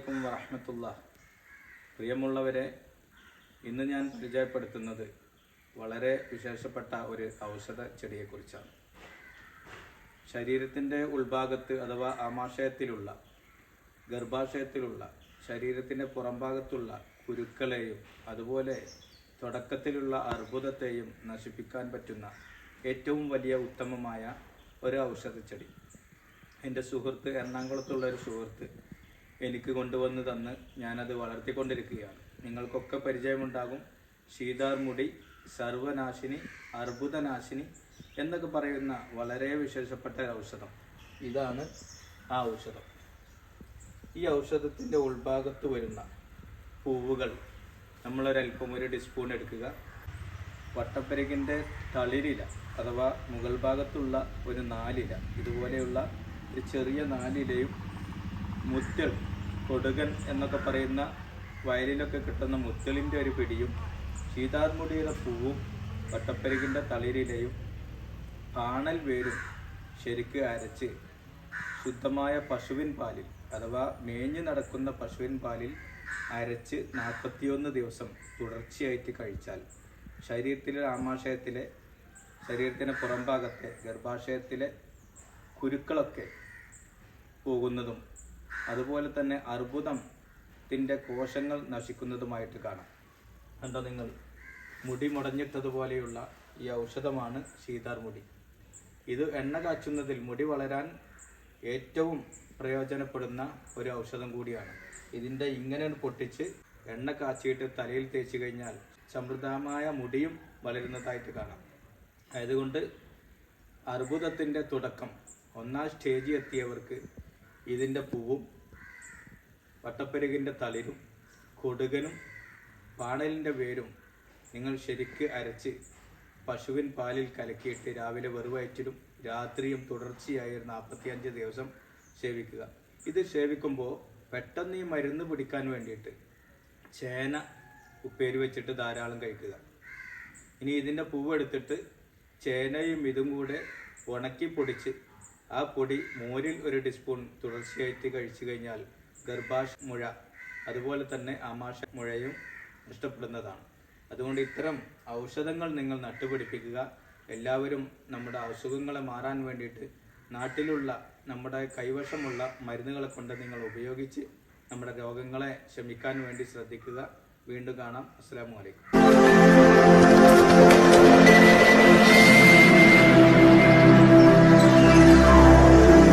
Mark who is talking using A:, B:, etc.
A: വറഹമത്തുള്ള പ്രിയമുള്ളവരെ ഇന്ന് ഞാൻ പരിചയപ്പെടുത്തുന്നത് വളരെ വിശേഷപ്പെട്ട ഒരു ഔഷധ ചെടിയെക്കുറിച്ചാണ്. ശരീരത്തിന്റെ ഉൾഭാഗത്ത് അഥവാ ആമാശയത്തിലുള്ള ഗർഭാശയത്തിലുള്ള ശരീരത്തിന്റെ പുറംഭാഗത്തുള്ള കുരുക്കളെയും അതുപോലെ തുടക്കത്തിലുള്ള അർബുദത്തെയും നശിപ്പിക്കാൻ പറ്റുന്ന ഏറ്റവും വലിയ ഉത്തമമായ ഒരു ഔഷധ ചെടി എന്റെ സുഹൃത്ത് എറണാകുളത്തുള്ള ഒരു സുഹൃത്ത് എനിക്ക് കൊണ്ടുവന്ന് തന്ന് ഞാനത് വളർത്തിക്കൊണ്ടിരിക്കുകയാണ്. നിങ്ങൾക്കൊക്കെ പരിചയമുണ്ടാകും. ശീതാർ മുടി സർവനാശിനി അർബുദനാശിനി എന്നൊക്കെ പറയുന്ന വളരെ വിശേഷപ്പെട്ട ഒരു ഔഷധം. ഇതാണ് ആ ഔഷധം. ഈ ഔഷധത്തിന്റെ ഉൾഭാഗത്ത് വരുന്ന പൂവുകൾ നമ്മളൊരൽപ്പം ഒരു ടീസ്പൂൺ എടുക്കുക. വട്ടപ്പരകിന്റെ തളിരില അഥവാ മുകൾ ഭാഗത്തുള്ള ഒരു നാലില ഇതുപോലെയുള്ള ഒരു ചെറിയ നാലിലയും മുത്തൽ കൊടുകൻ എന്നൊക്കെ പറയുന്ന വയലിലൊക്കെ കിട്ടുന്ന മുത്തലിന്റെ ഒരു പിടിയും സീതാർമുടിയുടെ പൂവും വട്ടപ്പരികിന്റെ തളിരിലയും പാണൽ വേരും ശരിക്ക് അരച്ച് ശുദ്ധമായ പശുവിൻ പാലിൽ അഥവാ മേഞ്ഞു നടക്കുന്ന പശുവിൻ പാലിൽ അരച്ച് നാൽപ്പത്തിയൊന്ന് ദിവസം തുടർച്ചയായിട്ട് കഴിച്ചാൽ ശരീരത്തിലെ ആമാശയത്തിലെ ശരീരത്തിന്റെ പുറംഭാഗത്തെ ഗർഭാശയത്തിലെ കുരുക്കളൊക്കെ പോകുന്നതും അതുപോലെ തന്നെ അർബുദത്തിന്റെ കോശങ്ങൾ നശിക്കുന്നതുമായിട്ട് കാണാം. എന്താ നിങ്ങൾ? മുടി മുടഞ്ഞിട്ടതുപോലെയുള്ള ഈ ഔഷധമാണ് ശീതാർ മുടി. ഇത് എണ്ണ കാച്ചുന്നതിൽ മുടി വളരാൻ ഏറ്റവും പ്രയോജനപ്പെടുന്ന ഒരു ഔഷധം കൂടിയാണ്. ഇതിന്റെ ഇങ്ങനെ പൊട്ടിച്ച് എണ്ണ കാച്ചിയിട്ട് തലയിൽ തേച്ച് കഴിഞ്ഞാൽ സമൃദ്ധമായ മുടിയും വളരുന്നതായിട്ട് കാണാം. അതുകൊണ്ട് അർബുദത്തിന്റെ തുടക്കം ഒന്നാം സ്റ്റേജിൽ എത്തിയവർക്ക് ഇതിന്റെ പൂവും വട്ടപ്പെരുകിന്റെ തളിരും കൊടുകനും പാണലിന്റെ വേരും നിങ്ങൾ ശരിക്ക് അരച്ച് പശുവിൻ പാലിൽ കലക്കിയിട്ട് രാവിലെ വെറുവയറ്റിലും രാത്രിയും തുടർച്ചയായി നാൽപ്പത്തിയഞ്ച് ദിവസം സേവിക്കുക. ഇത് സേവിക്കുമ്പോൾ പെട്ടെന്ന് ഈ മരുന്ന് പിടിക്കാൻ വേണ്ടിയിട്ട് ചേന ഉപ്പേരി വെച്ചിട്ട് ധാരാളം കഴിക്കുക. ഇനി ഇതിന്റെ പൂവെടുത്തിട്ട് ചേനയും ഇതും കൂടെ ഉണക്കി പൊടിച്ച് ആ പൊടി മോരിൽ ഒരു ടീസ്പൂൺ തുടർച്ചയായിട്ട് കഴിച്ചു കഴിഞ്ഞാൽ ഗർഭാശ മുഴ അതുപോലെ തന്നെ ആമാശ മുഴയും നഷ്ടപ്പെടുന്നതാണ് അതുകൊണ്ട് ഇത്തരം ഔഷധങ്ങൾ നിങ്ങൾ നട്ടുപിടിപ്പിക്കുക. എല്ലാവരും നമ്മുടെ അസുഖങ്ങളെ മാറാൻ വേണ്ടിയിട്ട് നാട്ടിലുള്ള നമ്മുടെ കൈവശമുള്ള മരുന്നുകളെ കൊണ്ട് നിങ്ങൾ ഉപയോഗിച്ച് നമ്മുടെ രോഗങ്ങളെ ശമിക്കാൻ വേണ്ടി ശ്രദ്ധിക്കുക. വീണ്ടും കാണാം. അസ്സാം വലൈക്കും